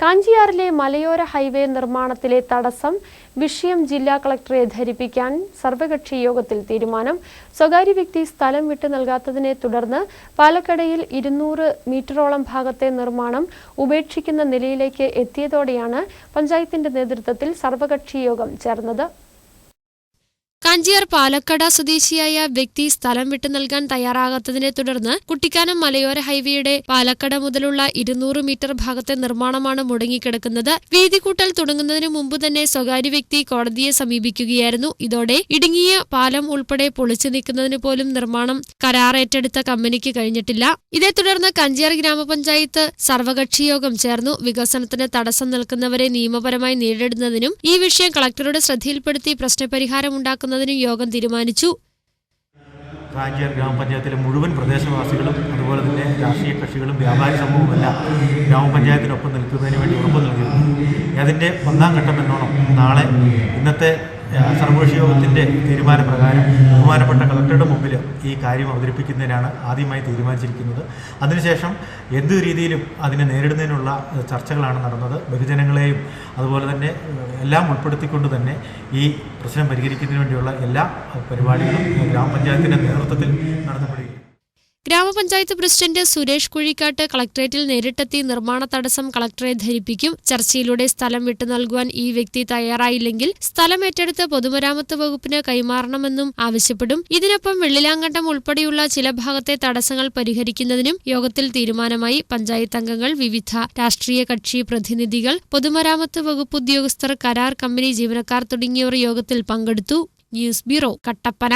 കാഞ്ചിയാറിലെ മലയോര ഹൈവേ നിർമ്മാണത്തിലെ തടസ്സം വിഷയം ജില്ലാ കളക്ടറെ ധരിപ്പിക്കാൻ സർവകക്ഷി യോഗത്തിൽ തീരുമാനം. സ്വകാര്യ വ്യക്തി സ്ഥലം വിട്ടു നൽകാത്തതിനെ തുടർന്ന് പാലക്കടയിൽ ഇരുന്നൂറ് മീറ്ററോളം ഭാഗത്തെ നിർമ്മാണം ഉപേക്ഷിക്കുന്ന നിലയിലേക്ക് എത്തിയതോടെയാണ് പഞ്ചായത്തിന്റെ നേതൃത്വത്തിൽ സർവകക്ഷി യോഗം ചേർന്നത്. കാഞ്ചിയാർ പാലക്കട സ്വദേശിയായ വ്യക്തി സ്ഥലം വിട്ടു നൽകാൻ തയ്യാറാകാത്തതിനെ തുടർന്ന് കുട്ടിക്കാനം മലയോര ഹൈവേയുടെ പാലക്കട മുതലുള്ള ഇരുന്നൂറ് മീറ്റർ ഭാഗത്തെ നിർമ്മാണമാണ് മുടങ്ങിക്കിടക്കുന്നത്. വീതികൂട്ടൽ തുടങ്ങുന്നതിന് മുമ്പ് തന്നെ സ്വകാര്യ വ്യക്തി കോടതിയെ സമീപിക്കുകയായിരുന്നു. ഇതോടെ ഇടുങ്ങിയ പാലം ഉൾപ്പെടെ പൊളിച്ചു നീക്കുന്നതിന് പോലും നിർമ്മാണം കരാറേറ്റെടുത്ത കമ്പനിക്ക് കഴിഞ്ഞിട്ടില്ല. ഇതേ തുടർന്ന് കഞ്ചിയാർ ഗ്രാമപഞ്ചായത്ത് സർവകക്ഷി യോഗം ചേർന്നു. വികസനത്തിന് തടസ്സം നിൽക്കുന്നവരെ നിയമപരമായി നേരിടുന്നതിനും ഈ വിഷയം കളക്ടറുടെ ശ്രദ്ധയിൽപ്പെടുത്തി പ്രശ്നപരിഹാരം ഉണ്ടാക്കുന്നതിനും യോഗം തീരുമാനിച്ചു. കാഞ്ചിയാർ ഗ്രാമപഞ്ചായത്തിലെ മുഴുവൻ പ്രദേശവാസികളും അതുപോലെ തന്നെ രാഷ്ട്രീയ കക്ഷികളും വ്യാപാരി സമൂഹവുമെല്ലാം ഗ്രാമപഞ്ചായത്തിനൊപ്പം നിൽക്കുന്നതിന് വേണ്ടി ഉറപ്പ് നൽകിയിരുന്നു. അതിന്റെ ഒന്നാം ഘട്ടം എന്നോണം നാളെ ഇന്നത്തെ സർവകക്ഷി യോഗത്തിന്റെ തീരുമാനപ്രകാരം ബഹുമാനപ്പെട്ട കളക്ടറുടെ ഈ കാര്യം അവതരിപ്പിക്കുന്നതിനാണ് ആദ്യമായി തീരുമാനിച്ചിരിക്കുന്നത്. അതിനുശേഷം എന്ത് രീതിയിലും അതിനെ നേരിടുന്നതിനുള്ള ചർച്ചകളാണ് നടന്നത്. ബഹുജനങ്ങളെയും അതുപോലെ തന്നെ എല്ലാം ഉൾപ്പെടുത്തിക്കൊണ്ട് തന്നെ ഈ പ്രശ്നം പരിഹരിക്കുന്നതിന് വേണ്ടിയുള്ള എല്ലാ പരിപാടികളും ഗ്രാമപഞ്ചായത്തിന്റെ നേതൃത്വത്തിൽ നടത്തപ്പെടുകയും ഗ്രാമപഞ്ചായത്ത് പ്രസിഡന്റ് സുരേഷ് കുഴിക്കാട്ട് കളക്ടറേറ്റിൽ നേരിട്ടെത്തി നിർമ്മാണ തടസ്സം കളക്ടറെ ധരിപ്പിക്കും. ചർച്ചയിലൂടെ സ്ഥലം വിട്ടു നൽകുവാൻ ഈ വ്യക്തി തയ്യാറായില്ലെങ്കിൽ സ്ഥലം ഏറ്റെടുത്ത് പൊതുമരാമത്ത് വകുപ്പിന് കൈമാറണമെന്നും ആവശ്യപ്പെടും. ഇതിനൊപ്പം വെള്ളിലാങ്കണ്ടം ഉൾപ്പെടെയുള്ള ചില ഭാഗത്തെ തടസ്സങ്ങൾ പരിഹരിക്കുന്നതിനും യോഗത്തിൽ തീരുമാനമായി പഞ്ചായത്ത് അംഗങ്ങൾ വിവിധ രാഷ്ട്രീയ കക്ഷി പ്രതിനിധികൾ പൊതുമരാമത്ത് വകുപ്പ് ഉദ്യോഗസ്ഥർ കരാർ കമ്പനി ജീവനക്കാർ തുടങ്ങിയവർ യോഗത്തിൽ പങ്കെടുത്തു. News bureau Kattappana.